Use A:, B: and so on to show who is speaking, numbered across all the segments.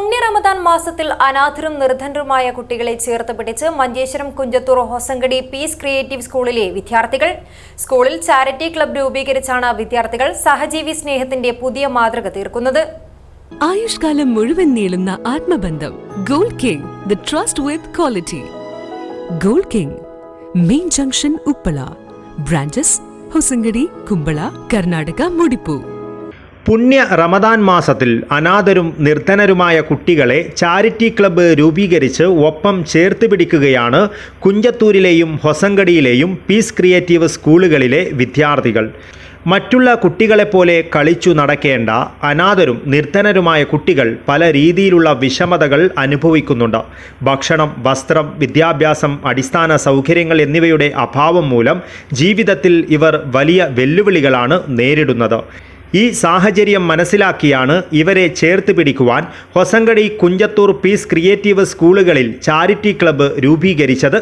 A: പുണ്യ റമദാൻ മാസത്തിൽ അനാഥരും നിർധനരുമായ കുട്ടികളെ ചേർത്ത് പിടിച്ച് മഞ്ചേശ്വരം കുഞ്ചത്തൂർ ഹൊസങ്കടി പീസ് ക്രിയേറ്റീവ് സ്കൂളിലെ വിദ്യാർത്ഥികൾ. സ്കൂളിൽ ചാരിറ്റി ക്ലബ് രൂപീകരിച്ചാണ് വിദ്യാർത്ഥികൾ സഹജീവി സ്നേഹത്തിന്റെ പുതിയ മാതൃക തീർക്കുന്നത്.
B: ആയുഷ്കാലം മുഴുവൻ നീളുന്ന ആത്മബന്ധം Gold King the trust with quality. Gold King main junction Uppala. Branches Hosangadi Kumbla Karnataka മുടിപ്പു.
C: പുണ്യ റമദാൻ മാസത്തിൽ അനാഥരും നിർധനരുമായ കുട്ടികളെ ചാരിറ്റി ക്ലബ്ബ് രൂപീകരിച്ച് ഒപ്പം ചേർത്ത് പിടിക്കുകയാണ് കുഞ്ചത്തൂരിലെയും ഹൊസങ്കടിയിലെയും പീസ് ക്രിയേറ്റീവ് സ്കൂളുകളിലെ വിദ്യാർത്ഥികൾ. മറ്റുള്ള കുട്ടികളെപ്പോലെ കളിച്ചു നടക്കേണ്ട അനാഥരും നിർധനരുമായ കുട്ടികൾ പല രീതിയിലുള്ള വിഷമതകൾ അനുഭവിക്കുന്നുണ്ട്. ഭക്ഷണം വസ്ത്രം വിദ്യാഭ്യാസം അടിസ്ഥാന സൗകര്യങ്ങൾ എന്നിവയുടെ അഭാവം മൂലം ജീവിതത്തിൽ ഇവർ വലിയ വെല്ലുവിളികളാണ് നേരിടുന്നത്. ഈ സാഹചര്യം മനസ്സിലാക്കിയാണ് ഇവരെ ചേർത്ത് പിടിക്കുവാൻ ഹൊസങ്കടി കുഞ്ചത്തൂർ പീസ് ക്രിയേറ്റീവ് സ്കൂളുകളിൽ ചാരിറ്റി ക്ലബ്ബ് രൂപീകരിച്ചത്.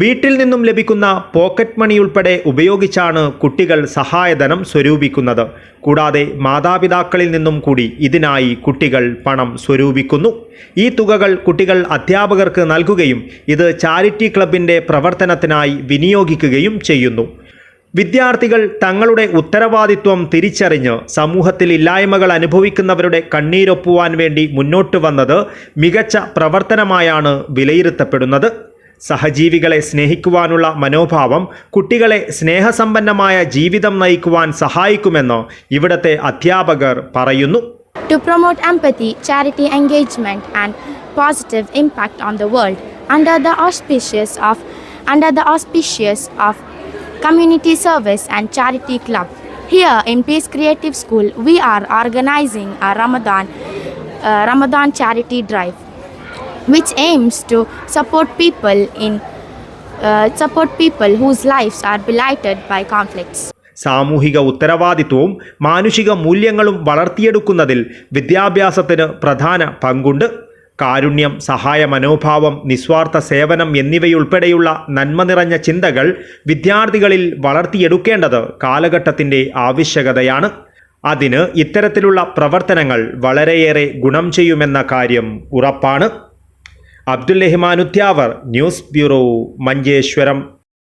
C: വീട്ടിൽ നിന്നും ലഭിക്കുന്ന പോക്കറ്റ് മണി ഉൾപ്പെടെ ഉപയോഗിച്ചാണ് കുട്ടികൾ സഹായധനം സ്വരൂപിക്കുന്നത്. കൂടാതെ മാതാപിതാക്കളിൽ നിന്നും കൂടി ഇതിനായി കുട്ടികൾ പണം സ്വരൂപിക്കുന്നു. ഈ തുകകൾ കുട്ടികൾ അധ്യാപകർക്ക് നൽകുകയും ഇത് ചാരിറ്റി ക്ലബിന്റെ പ്രവർത്തനത്തിനായി വിനിയോഗിക്കുകയും ചെയ്യുന്നു. വിദ്യാർത്ഥികൾ തങ്ങളുടെ ഉത്തരവാദിത്വം തിരിച്ചറിഞ്ഞ് സമൂഹത്തിൽ ഇല്ലായ്മകൾ അനുഭവിക്കുന്നവരുടെ കണ്ണീരൊപ്പുവാൻ വേണ്ടി മുന്നോട്ട് വന്നത് മികച്ച പ്രവർത്തനമായാണ് വിലയിരുത്തപ്പെടുന്നത്. സഹജീവികളെ സ്നേഹിക്കുവാനുള്ള മനോഭാവം കുട്ടികളെ സ്നേഹസമ്പന്നമായ ജീവിതം നയിക്കുവാൻ സഹായിക്കുമെന്ന് ഇവിടത്തെ അധ്യാപകർ പറയുന്നു.
D: To promote empathy, charity engagement, and positive impact on the world under the auspices of under the auspices of community service and charity club. Here in Peace Creative School, we are organizing a Ramadan uh, Ramadan charity drive, which aims to support people in uh, support people whose lives are blighted by conflicts.
C: സാമൂഹിക ഉത്തരവാദിത്വവും മാനുഷിക മൂല്യങ്ങളും വളർത്തിയെടുക്കുന്നതിൽ വിദ്യാഭ്യാസത്തിന് പ്രധാന പങ്കുണ്ട് കാരുണ്യം സഹായ മനോഭാവം നിസ്വാർത്ഥ സേവനം എന്നിവയുൾപ്പെടെയുള്ള നന്മ നിറഞ്ഞ ചിന്തകൾ വിദ്യാർത്ഥികളിൽ വളർത്തിയെടുക്കേണ്ടത് കാലഘട്ടത്തിന്റെ ആവശ്യകതയാണ്. അതിന് ഇത്തരത്തിലുള്ള പ്രവർത്തനങ്ങൾ വളരെയേറെ ഗുണം ചെയ്യുമെന്ന കാര്യം ഉറപ്പാണ്. Abdul Rahman news bureau Manjeshwaram.